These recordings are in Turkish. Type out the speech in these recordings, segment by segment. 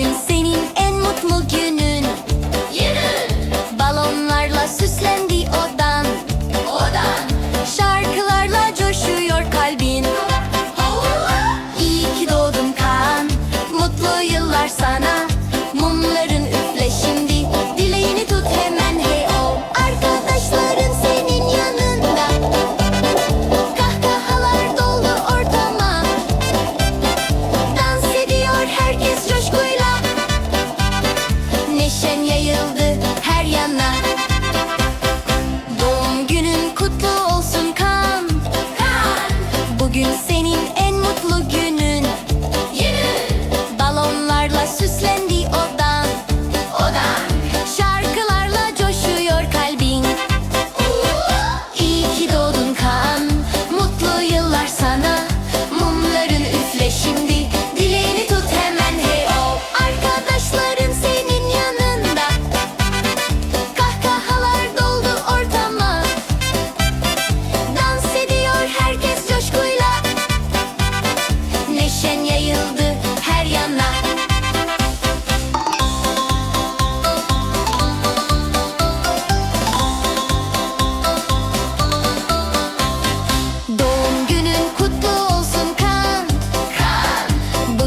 Bugün senin en mutlu günün. Yürü. Balonlarla süslendi odan. Odan. Şarkılarla coşuyor kalbin. Oh. İyi ki doğdun Kaan Mutlu yıllar sana.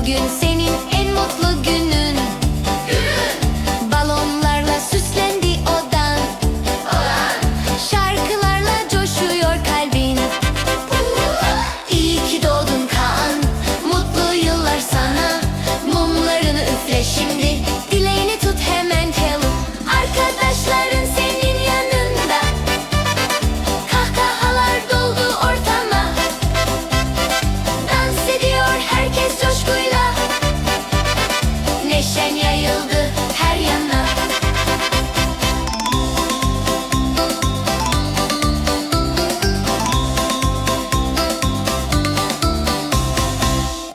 bugün ще.